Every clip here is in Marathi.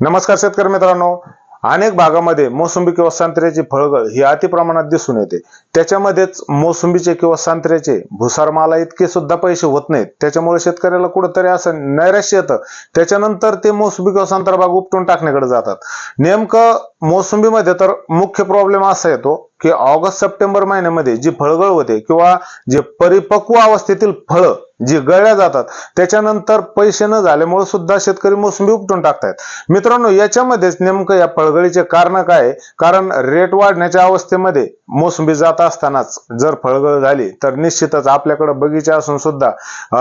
नमस्कार शेतकरी मित्रांनो. अनेक भागामध्ये मोसंबी किंवा संत्र्याची फळगळ ही अति प्रमाणात दिसून येते. त्याच्यामध्येच मोसंबीचे किंवा संत्र्याचे भुसार माला इतके सुद्धा पैसे होत नाहीत. त्याच्यामुळे शेतकऱ्याला कुठंतरी असं नैराश्य येतं. त्याच्यानंतर ते मोसंबी किंवा संत्रा बाग उपटून टाकण्याकडे जातात. नेमकं मोसंबीमध्ये तर मुख्य प्रॉब्लेम असा येतो की ऑगस्ट सप्टेंबर महिन्यामध्ये जी फळगळ होते किंवा जे परिपक्व अवस्थेतील फळं जी गळल्या जातात त्याच्यानंतर पैसे न झाल्यामुळे सुद्धा शेतकरी मोसंबी उपटून टाकतायत. मित्रांनो याच्यामध्येच नेमकं या फळगळीचे कारण काय? आहे? कारण रेट वाढण्याच्या अवस्थेमध्ये मोसंबी जात असतानाच जर फळगळ झाली तर निश्चितच आपल्याकडे बगीचा असून सुद्धा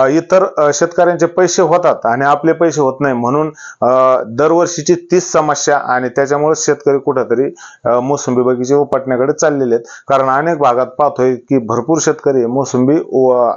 इतर शेतकऱ्यांचे पैसे होतात आणि आपले पैसे होत नाही म्हणून अं, दरवर्षीची तीच समस्या आणि त्याच्यामुळे शेतकरी कुठेतरी मोसंबी बगीचे उपटण्याकडे चाललेले आहेत. कारण अनेक भागात पाहतोय की भरपूर शेतकरी मोसंबी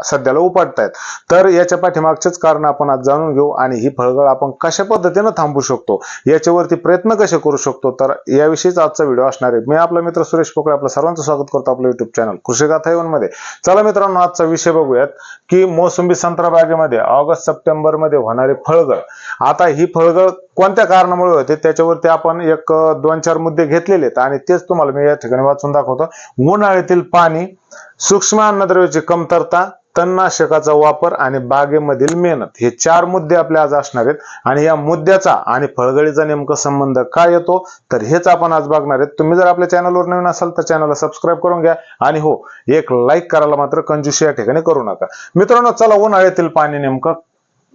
सध्याला उपटतायत. तर याच्या पाठीमागचेच कारण आपण आज जाणून घेऊ आणि ही फळगळ आपण कशा पद्धतीनं थांबू शकतो याच्यावरती प्रयत्न कसे करू शकतो तर याविषयीच आजचा व्हिडिओ असणार आहे. मी आपला मित्र सुरेश पोकळे आपलं सर्वांचं स्वागत करतो आपल्या युट्यूब चॅनल कृषी गाथा मध्ये. चला मित्रांनो आजचा विषय बघूयात की मोसंबी संत्रा बागेमध्ये ऑगस्ट सप्टेंबरमध्ये होणारी फळगळ. आता ही फळगळ कोणत्या कारणामुळे होते? त्याच्यावरती आपण एक दोन चार मुद्दे घेतलेले आहेत आणि तेच तुम्हाला मी या ठिकाणी वाचून दाखवतो. उन्हाळ्यातील पाणी सूक्ष्म अन्नद्रव्याची कमतरता तणनाशकाचा वापर आणि बागेमधील मेहनत हे चार मुद्दे आपले आज असणार आहेत. आणि या मुद्द्याचा आणि फळगळीचा नेमका संबंध काय येतो तर हेच आपण आज बघणार आहेत. तुम्ही जर आपल्या चॅनलवर नवीन असाल तर चॅनलला सबस्क्राईब करून घ्या. आणि हो एक लाईक करायला मात्र कंजूशी या ठिकाणी करू नका. मित्रांनो चला उन्हाळ्यातील पाणी नेमकं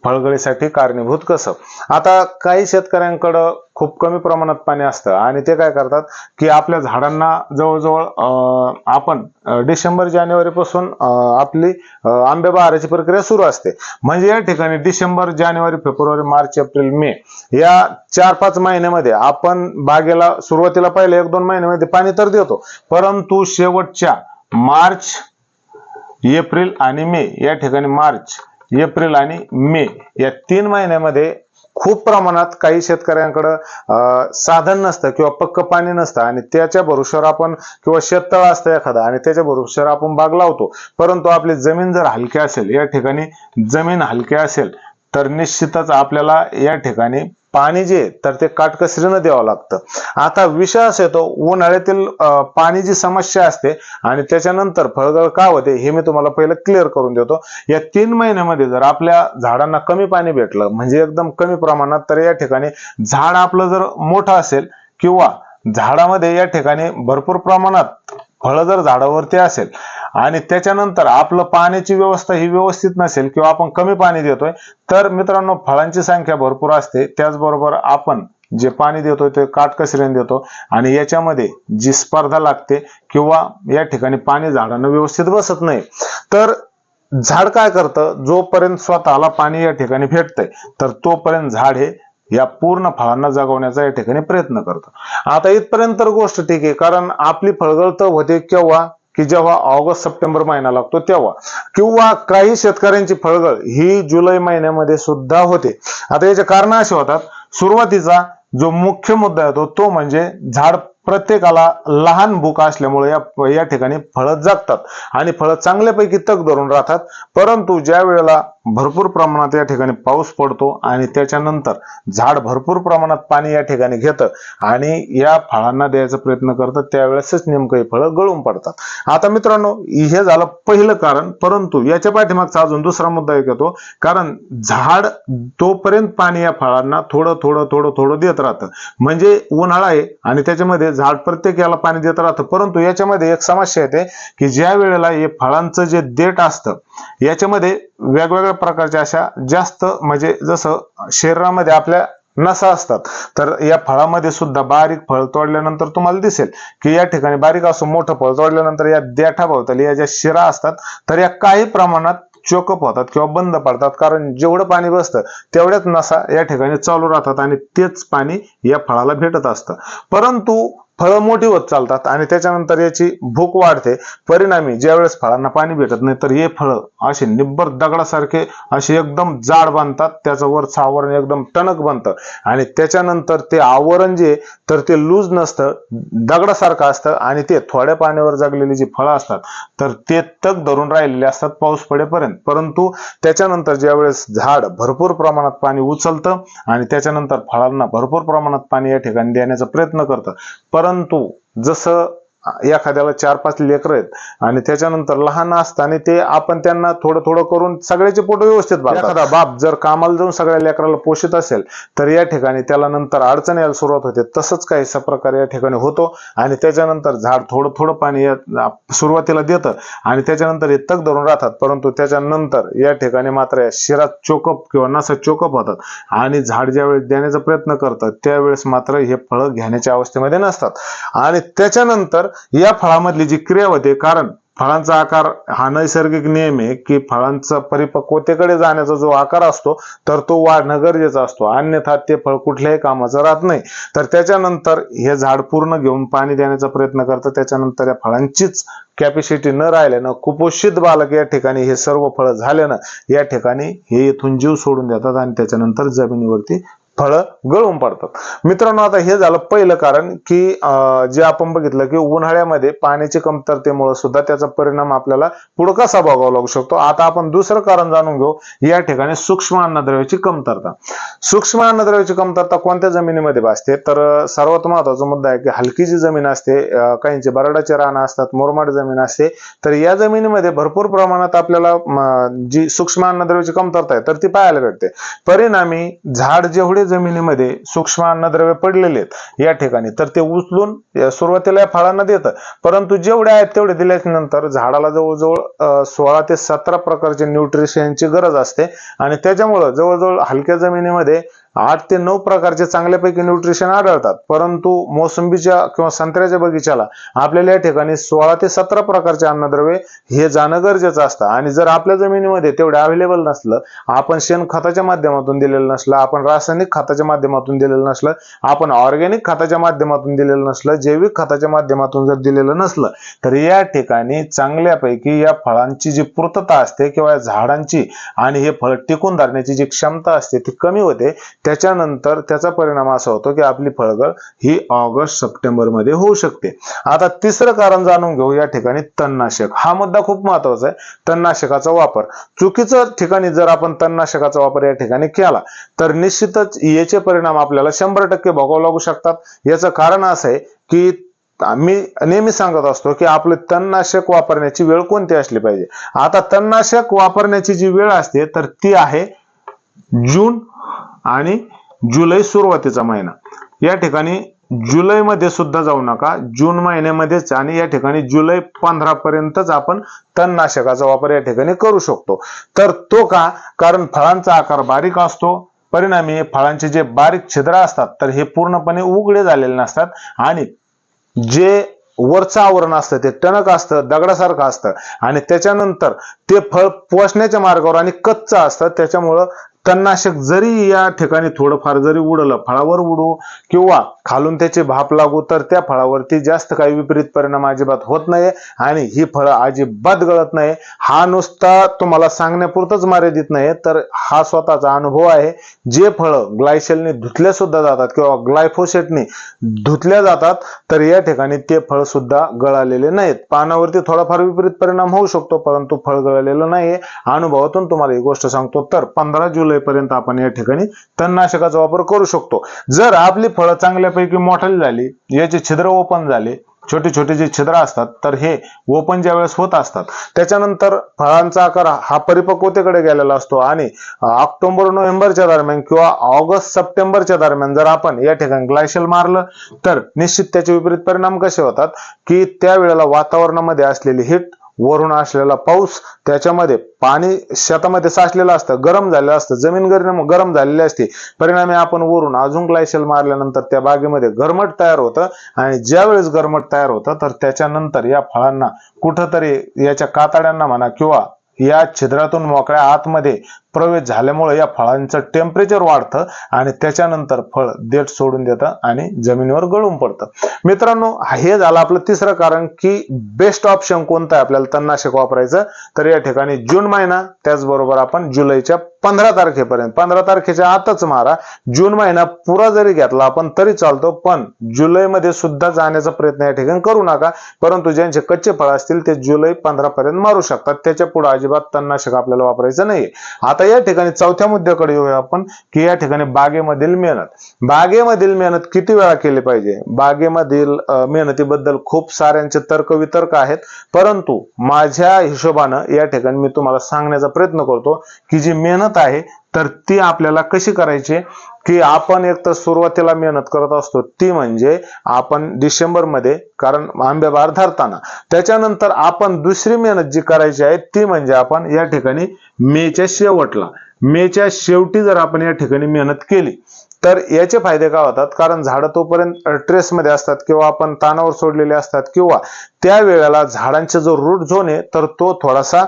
फळगळीसाठी कारणीभूत कसं आता काही शेतकऱ्यांकडं खूप कमी प्रमाणात पाणी असतं आणि ते काय करतात की आपल्या झाडांना जवळजवळ आपण डिसेंबर जानेवारी पासून आपली आंबे बहाराची प्रक्रिया सुरू असते. म्हणजे या ठिकाणी डिसेंबर जानेवारी फेब्रुवारी मार्च एप्रिल मे या चार पाच महिन्यामध्ये आपण बागेला सुरुवातीला पहिले एक दोन महिन्यामध्ये पाणी तर देतो. परंतु शेवटच्या मार्च एप्रिल आणि मे या ठिकाणी मार्च एप्रिल आणि मे या तीन महिन्यामध्ये खूप प्रमाणात काही शेतकऱ्यांकडं साधन नसतं किंवा पक्क पाणी नसतं आणि त्याच्या भरोश्यावर आपण किंवा शेततळ असतं एखादा आणि त्याच्या भरोश्यावर आपण बाग लावतो. परंतु आपली जमीन जर हलकी असेल या ठिकाणी जमीन हलकी असेल तर निश्चितच आपल्याला या ठिकाणी पाणी जे तर ते काटकसरीनं द्यावं लागतं. आता विषय असा येतो उन्हाळ्यातील पाणी जी समस्या असते आणि त्याच्यानंतर फळगळ का होते हे मी तुम्हाला पहिलं क्लिअर करून देतो. या तीन महिन्यामध्ये जर आपल्या झाडांना कमी पाणी भेटलं म्हणजे एकदम कमी प्रमाणात तर या ठिकाणी झाड आपलं जर मोठं असेल किंवा झाडामध्ये या ठिकाणी भरपूर प्रमाणात फळं जर झाडावरती असेल आणि त्याच्यानंतर आपलं पाण्याची व्यवस्था ही व्यवस्थित नसेल किंवा आपण कमी पाणी देतोय तर मित्रांनो फळांची संख्या भरपूर असते. त्याचबरोबर आपण जे पाणी देतोय ते काटकसरीने देतो आणि याच्यामध्ये जी स्पर्धा लागते किंवा या ठिकाणी पाणी झाडांना व्यवस्थित बसत नाही. तर झाड काय करतं? जोपर्यंत स्वतःला पाणी या ठिकाणी भेटतंय तर तोपर्यंत झाड हे या पूर्ण फळांना जगवण्याचा या ठिकाणी प्रयत्न करतो. आता इथपर्यंत तर गोष्ट ठीक आहे कारण आपली फळगळ तर होते केव्हा? की जेव्हा ऑगस्ट सप्टेंबर महिना लागतो तेव्हा. किंवा काही शेतकऱ्यांची फळगळ ही जुलै महिन्यामध्ये सुद्धा होते. आता याचे कारण असे होतात सुरुवातीचा जो मुख्य मुद्दा येतो तो म्हणजे झाड प्रत्येकाला लहान बुक असल्यामुळे या या ठिकाणी फळं जगतात. आणि फळं चांगल्यापैकी तग धरून राहतात. परंतु ज्या वेळेला भरपूर प्रमाणात या ठिकाणी पाऊस पडतो आणि त्याच्यानंतर झाड भरपूर प्रमाणात पाणी या ठिकाणी घेतं आणि या फळांना द्यायचा प्रयत्न करतं त्यावेळेसच नेमकं हे फळं गळून पडतात. आता मित्रांनो हे झालं पहिलं कारण. परंतु याच्या पाठीमागचा अजून दुसरा मुद्दा एक येतो. कारण झाड तोपर्यंत पाणी या फळांना थोडं थोडं थोडं थोडं देत राहतं. म्हणजे उन्हाळा आहे आणि त्याच्यामध्ये झाड प्रत्येक याला पाणी देत राहतं. परंतु याच्यामध्ये एक समस्या येते की ज्या वेळेला हे फळांचं जे देठ असतं याच्यामध्ये वेगवेगळ्या प्रकारच्या अशा जास्त म्हणजे जसं शरीरामध्ये आपल्या नसा असतात तर या फळामध्ये सुद्धा बारीक फळ तोडल्यानंतर तुम्हाला दिसेल की या ठिकाणी बारीक असं मोठं फळ तोडल्यानंतर या देठा भोवताली या ज्या शिरा असतात तर या काही प्रमाणात चोकअप होतात किंवा बंद पडतात. कारण जेवढं पाणी बसतं तेवढ्याच नसा या ठिकाणी चालू राहतात आणि तेच पाणी या फळाला भेटत असतं. परंतु फळं मोठी होत चालतात आणि त्याच्यानंतर याची भूक वाढते. परिणामी ज्यावेळेस फळांना पाणी भेटत नाही तर हे फळं असे निब्बर दगडासारखे असे एकदम जाड बांधतात त्याचं वरच आवरण एकदम टणक बनतं. आणि त्याच्यानंतर ते आवरण जे तर ते लूज नसतं दगडासारखं असतं आणि ते थोड्या पाण्यावर जगलेली जी फळं असतात तर ते तग धरून राहिलेले असतात पाऊस पडेपर्यंत. परंतु त्याच्यानंतर ज्यावेळेस झाड भरपूर प्रमाणात पाणी उचलतं आणि त्याच्यानंतर फळांना भरपूर प्रमाणात पाणी या ठिकाणी देण्याचा प्रयत्न करतं. परंतु परंतु जसं एखाद्याला चार पाच लेकर आहेत आणि त्याच्यानंतर लहान असताना ते आपण त्यांना थोडं थोडं करून सगळ्याचे पोट व्यवस्थित एखादा बाप जर कामाला जाऊन सगळ्या लेकराला पोषित असेल तर या ठिकाणी त्याला नंतर अडचण यायला सुरुवात होते. तसंच काहीसा प्रकार या ठिकाणी होतो आणि त्याच्यानंतर झाड थोडं थोडं पाणी सुरुवातीला देतं आणि त्याच्यानंतर हे तग धरून राहतात. परंतु त्याच्यानंतर या ठिकाणी मात्र या शिरात चोकअप किंवा नसात चोकअप होतात आणि झाड ज्यावेळेस देण्याचा प्रयत्न करतात त्यावेळेस मात्र हे फळं घेण्याच्या अवस्थेमध्ये नसतात. आणि त्याच्यानंतर या फळामधली जी क्रिया होते कारण फळांचा आकार हा नैसर्गिक नियम आहे की फळांचा परिपक्वतेकडे जाण्याचा जो आकार असतो तर तो वाढणं गरजेचा असतो. अन्यथा ते फळ कुठल्याही कामाचं राहत नाही. तर त्याच्यानंतर हे झाड पूर्ण घेऊन पाणी देण्याचा प्रयत्न करतं त्याच्यानंतर या फळांचीच कॅपॅसिटी न राहिल्यानं कुपोषित बालक या ठिकाणी हे सर्व फळं झाल्यानं या ठिकाणी हे इथून जीव सोडून देतात आणि त्याच्यानंतर जमिनीवरती फळं गळून पडतात. मित्रांनो आता हे झालं पहिलं कारण की अं, जे आपण बघितलं की उन्हाळ्यामध्ये पाण्याची कमतरतेमुळे सुद्धा त्याचा परिणाम आपल्याला पुढे कसा भोगावा लागू शकतो? आता आपण दुसरं कारण जाणून घेऊ. या ठिकाणी सूक्ष्म अन्नद्रव्याची कमतरता. सूक्ष्म अन्नद्रव्याची कमतरता कोणत्या जमिनीमध्ये भासते? तर सर्वात महत्त्वाचा मुद्दा आहे की हलकी जी जमीन असते काहींचे बरडाचे रानं असतात मुरमाड जमीन असते. तर या जमिनीमध्ये भरपूर प्रमाणात आपल्याला जी सूक्ष्म अन्नद्रव्याची कमतरता आहे तर ती पाहायला भेटते. परिणामी झाड जेवढे जमिनीमध्ये सूक्ष्म अन्नद्रव्य पडलेले आहेत या ठिकाणी. तर ते उचलून सुरुवातीला या फळांना देतं. परंतु जेवढे आहेत तेवढे दिल्यानंतर नंतर झाडाला जवळजवळ सोळा ते सतरा प्रकारचे न्यूट्रिशनची गरज असते. आणि त्याच्यामुळं जवळजवळ हलक्या जमिनीमध्ये आठ ते नऊ प्रकारचे चांगल्यापैकी न्यूट्रिशन आढळतात. परंतु मोसंबीच्या किंवा संत्र्याच्या बगीच्याला आपल्याला या ठिकाणी सोळा ते सतरा प्रकारचे अन्नद्रव्ये हे जाणं गरजेचं असतं. आणि जर आपल्या जमिनीमध्ये तेवढे अवेलेबल नसलं आपण शेणखताच्या माध्यमातून दिलेलं नसलं आपण रासायनिक खताच्या माध्यमातून दिलेलं नसलं आपण ऑर्गॅनिक खताच्या माध्यमातून दिलेलं नसलं जैविक खताच्या माध्यमातून जर दिलेलं नसलं तर या ठिकाणी चांगल्यापैकी या फळांची जी पूर्तता असते किंवा या झाडांची आणि हे फळ टिकून धरण्याची जी क्षमता असते ती कमी होते. त्याच्यानंतर त्याचा परिणाम असा होतो की आपली फळगळ ही ऑगस्ट सप्टेंबरमध्ये होऊ शकते. आता तिसरं कारण जाणून घेऊ या ठिकाणी तणनाशक. हा मुद्दा खूप महत्त्वाचा आहे. तणनाशकाचा वापर. चुकीचं ठिकाणी जर आपण तणनाशकाचा वापर या ठिकाणी केला तर निश्चितच याचे परिणाम आपल्याला शंभर टक्के भोगावं लागू शकतात. याचं कारण असं आहे की मी नेहमी सांगत असतो की आपले तणनाशक वापरण्याची वेळ कोणती असली पाहिजे. आता तणनाशक वापरण्याची जी वेळ असते तर ती आहे जून आणि जुलै सुरुवातीचा महिना. या ठिकाणी जुलैमध्ये सुद्धा जाऊ नका. जून महिन्यामध्येच आणि या ठिकाणी जुलै पंधरा पर्यंतच आपण तणनाशकाचा वापर या ठिकाणी करू शकतो. तर तो का? कारण फळांचा आकार बारीक असतो. परिणामी फळांचे जे बारीक छिद्र असतात तर हे पूर्णपणे उघडे झालेले नसतात. आणि जे वरचं आवरण असतं ते टणक असतं दगडासारखं असतं. आणि त्याच्यानंतर ते फळ पोचण्याच्या मार्गावर आणि कच्चं असतं. त्याच्यामुळं तणनाशक जरी या ठिकाणी थोडंफार जरी उडलं फळावर उडू किंवा खालून त्याचे भाप लागू तर त्या फळावरती जास्त काही विपरीत परिणाम अजिबात होत नाही आणि ही फळं अजिबात गळत नाही हा नुसता तुम्हाला सांगण्यापुरतच मर्यादित नाही तर हा स्वतःचा अनुभव आहे. जे फळं ग्लायशेलने धुतल्या सुद्धा जातात किंवा ग्लायफोसेटने धुतल्या जातात तर या ठिकाणी ते फळ सुद्धा गळालेले नाहीत. पानावरती थोडाफार विपरीत परिणाम होऊ शकतो परंतु फळ गळालेलं नाहीये. अनुभवातून तुम्हाला ही गोष्ट सांगतो तर पंधरा जुलै पर्यंत आपण या ठिकाणी तणनाशकाचा वापर करू शकतो. जर आपली फळं चांगल्यापैकी मोठाली झाली याचे छिद्र ओपन झाले छोटे छोटे जे छिद्र असतात तर हे ओपन ज्या वेळेस होत असतात त्याच्यानंतर फळांचा आकार हा परिपक्वतेकडे गेलेला असतो आणि ऑक्टोबर नोव्हेंबरच्या दरम्यान किंवा ऑगस्ट सप्टेंबरच्या दरम्यान जर आपण या ठिकाणी ग्लायशल मारलं तर निश्चित त्याचे विपरीत परिणाम कसे होतात? की त्यावेळेला वातावरणामध्ये असलेली हिट वरून असलेला पाऊस त्याच्यामध्ये पाणी शेतामध्ये साचलेलं असतं गरम झालेलं असतं जमीन गरम गरम झालेली असते. परिणामी आपण वरून अजून ग्लायशल मारल्यानंतर त्या बागेमध्ये गरमट तयार होतं आणि ज्यावेळेस गरमट तयार होतं तर त्याच्यानंतर या फळांना कुठंतरी याच्या कातड्यांना म्हणा किंवा या छिद्रातून मोकळ्या आतमध्ये प्रवेश झाल्यामुळे या फळांचं टेम्परेचर वाढतं आणि त्याच्यानंतर फळ देठ सोडून देतं आणि जमिनीवर गळून पडतं. मित्रांनो हे झालं आपलं तिसरं कारण की बेस्ट ऑप्शन कोणतं आहे? आपल्याला तणनाशक वापरायचं. तर या ठिकाणी जून महिना त्याचबरोबर आपण जुलैच्या पंधरा तारखेपर्यंत. पंधरा तारखेच्या आतच मारा. जून महिना पुरा जरी घेतला आपण तरी चालतो पण जुलैमध्ये सुद्धा जाण्याचा प्रयत्न या ठिकाणी करू नका. परंतु ज्यांचे कच्चे फळ असतील ते जुलै पंधरा पर्यंत मारू शकतात. त्याच्या पुढे अजिबात तणनाशक आपल्याला वापरायचं नाही आता या ठिकाणी चौथ्या मुद्द्याकडे येऊया आपण की या ठिकाणी बागेमधील मेहनत. बागेमधील मेहनत किती वेळा केली पाहिजे? बागेमधील मेहनतीबद्दल खूप साऱ्यांचे तर्क वितर्क आहेत परंतु माझ्या हिशोबानं या ठिकाणी मी तुम्हाला सांगण्याचा प्रयत्न करतो की जी मेहनत आहे तर ती आपल्याला कशी करायची? की आपण एक तर सुरुवातीला मेहनत करत असतो ती म्हणजे आपण डिसेंबरमध्ये कारण आंबे धरताना. त्याच्यानंतर आपण दुसरी मेहनत जी करायची आहे ती म्हणजे आपण या ठिकाणी मेच्या शेवटला. मेच्या शेवटी जर आपण या ठिकाणी मेहनत केली तर याचे फायदे काय होतात? कारण झाडं तोपर्यंत ट्रेसमध्ये असतात किंवा आपण तानावर सोडलेले असतात किंवा त्या वेळेला झाडांचा जो रूट झोन आहे तर तो थोडासा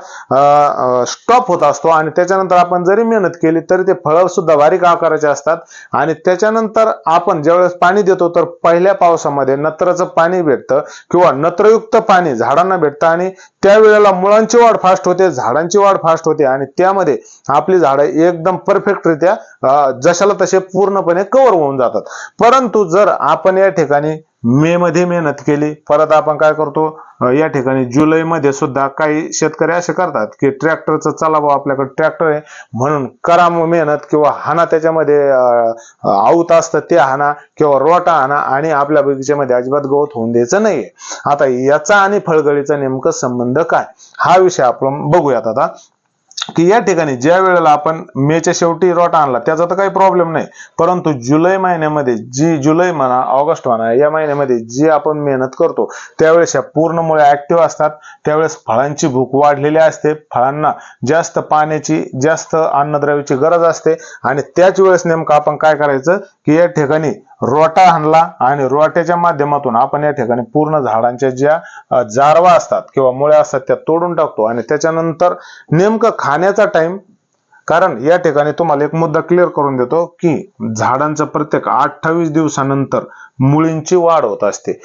स्टॉप होत असतो आणि त्याच्यानंतर आपण जरी मेहनत केली तरी ते फळं सुद्धा बारीक आकाराचे असतात आणि त्याच्यानंतर आपण ज्यावेळेस पाणी देतो तर पहिल्या पावसामध्ये नत्राचं पाणी भेटतं किंवा नत्रयुक्त पाणी झाडांना भेटतं आणि त्यावेळेला मुळांची वाढ फास्ट होते झाडांची वाढ फास्ट होते आणि त्यामध्ये आपली झाडं एकदम परफेक्टरित्या जशाला तसे पूर्ण पूर्णपणे कव्हर होऊन जातात. परंतु जर आपण या ठिकाणी मे मध्ये मेहनत केली परत आपण काय करतो? या ठिकाणी जुलै मध्ये सुद्धा काही शेतकरी असे करतात की ट्रॅक्टरचं चला भाऊ आपल्याकडे ट्रॅक्टर आहे म्हणून करा मेहनत किंवा हाना त्याच्यामध्ये आऊत असतं ते हाना किंवा रोटा हाना आणि आपल्या बगीच्यामध्ये अजिबात गवत होऊन द्यायचं नाहीये. आता याचा आणि फळगळीचा नेमकं संबंध काय? हा विषय आपण बघूयात आता. की या ठिकाणी ज्या वेळेला आपण मेच्या शेवटी रॉट आणला त्याचा तर काही प्रॉब्लेम नाही. परंतु जुलै महिन्यामध्ये जी जुलै म्हणा ऑगस्ट म्हणा या महिन्यामध्ये जी आपण मेहनत करतो त्यावेळेस या पूर्ण मुळे ऍक्टिव्ह असतात. त्यावेळेस फळांची भूक वाढलेली असते. फळांना जास्त पाण्याची जास्त अन्नद्रव्याची गरज असते. आणि त्याच वेळेस नेमकं आपण काय करायचं की या ठिकाणी रोटा आणला आणि रोट्याच्या माध्यमातून आपण या ठिकाणी पूर्ण झाडांच्या ज्या जारवा असतात किंवा मुळ्या असतात त्या तोडून टाकतो. आणि त्याच्यानंतर नेमकं खाण्याचा टाइम कारण या ठिकाणी तुम्हाला एक मुद्दा क्लिअर करून देतो की झाडांचं प्रत्येक अठ्ठावीस दिवसानंतर मुळींची वाढ होत असते.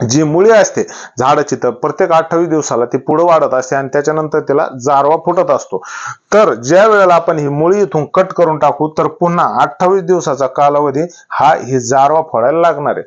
जी मुळी असते झाडाची तर प्रत्येक अठ्ठावीस दिवसाला ती पुढे वाढत असते आणि त्याच्यानंतर त्याला जारवा फुटत असतो. तर ज्या वेळेला आपण ही मुळी इथून कट करून टाकू तर पुन्हा अठ्ठावीस दिवसाचा कालावधी हा ही जारवा फोडायला लागणार आहे.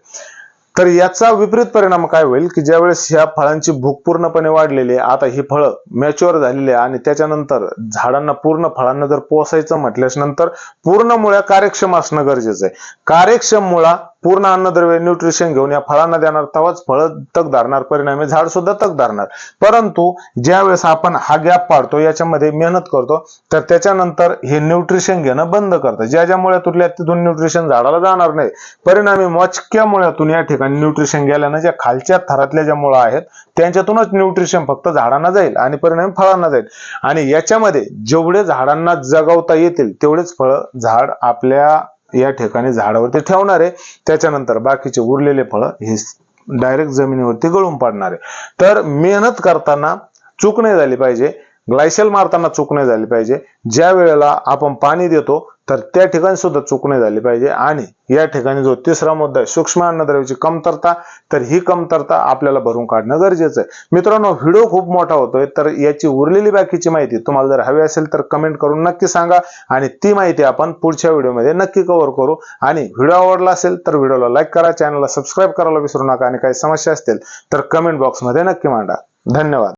तर याचा विपरीत परिणाम काय होईल की ज्यावेळेस ह्या फळांची भूक पूर्णपणे वाढलेली आहे आता ही फळं मॅच्युअर झालेली आहे आणि त्याच्यानंतर झाडांना पूर्ण फळांना जर पोसायचं म्हटल्यास नंतर पूर्ण मुळ्या कार्यक्षम असणं गरजेचं आहे. कार्यक्षम मुळा पूर्ण अन्नद्रव्य न्यूट्रिशन घेऊन या फळांना देणार तेव्हाच फळं तग धरणार परिणामी झाड सुद्धा तग धरणार. परंतु ज्या वेळेस आपण हा गॅप पाडतो याच्यामध्ये मेहनत करतो तर त्याच्यानंतर हे न्यूट्रिशन घेणं बंद करतं. ज्या ज्या मुळ्यातून तिथून न्यूट्रिशन झाडाला जाणार नाही परिणामी मोजक्या मुळ्यातून या ठिकाणी न्यूट्रिशन गेल्यानं ज्या खालच्या थरातल्या ज्या मुळा आहेत त्यांच्यातूनच न्यूट्रिशन फक्त झाडांना जाईल आणि परिणामी फळांना जाईल. आणि याच्यामध्ये जेवढे झाडांना जगवता येतील तेवढेच फळ झाड आपल्या या ठिकाणी झाडावरती ठेवणार. आहे त्याच्यानंतर बाकीचे उरलेले फळं हे डायरेक्ट जमिनीवरती गळून पडणार. आहे तर मेहनत करताना चूक नाही झाली पाहिजे. ग्लायसेल मारताना चूक नाही झाली पाहिजे. ज्या वेळेला आपण पाणी देतो तर त्या ठिकाणी सुद्धा चूक नाही झाली पाहिजे. आणि या ठिकाणी जो तिसरा मुद्दा आहे सूक्ष्म अन्नद्रव्याची कमतरता तर ही कमतरता आपल्याला भरून काढणं गरजेचं आहे. मित्रांनो व्हिडिओ खूप मोठा होतोय तर याची उरलेली बाकीची माहिती तुम्हाला जर हवी असेल तर कमेंट करून नक्की सांगा. आणि ती माहिती आपण पुढच्या व्हिडिओमध्ये नक्की कव्हर करू. आणि व्हिडिओ आवडला असेल तर व्हिडिओला लाईक करा चॅनलला सबस्क्राईब करायला विसरू नका. आणि काही समस्या असतील तर कमेंट बॉक्समध्ये नक्की मांडा. धन्यवाद.